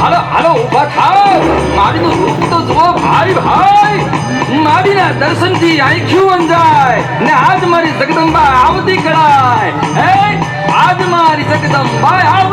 હાલો હાલો ઊભા થાવ માડીનું રૂપ તો જુઓ, ભાઈ ભાઈ. મારી માડીના દર્શનથી આંખ્યું અંજાય. ને આજ મારી જગદંબા આવતી કરાય. હે, આજ મારી જગદંબા આવ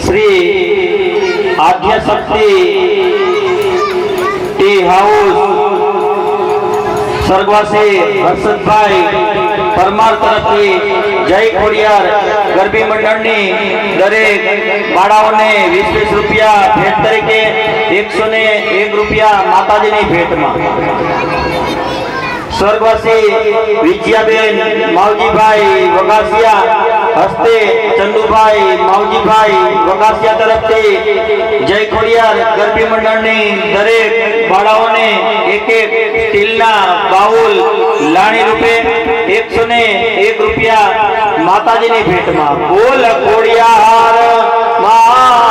શ્રી આદ્ય શક્તિ ટી હાઉસ સરગવાસી હર્ષદભાઈ પરમાર તરફથી જય ખોડિયાર ગરબી મંડળની દરેક બાળાઓને વીસ વીસ રૂપિયા ભેટ તરીકે એકસો ને એક રૂપિયા માતાજીની ભેટમાં સ્વર્ગવાસી વિજયાબેન માવજીભાઈ વગાસિયા હસ્તે ચંદુભાઈ માવજીભાઈ વગાસિયા તરફથી જય ખોડિયાર ગરબી મંડળની દરેક બાળાઓને એક એક સ્ટીલના બાઉલ લાણી રૂપે એકસો ને એક રૂપિયા માતાજીની ભેટમાં. બોલ ખોડિયાર, મા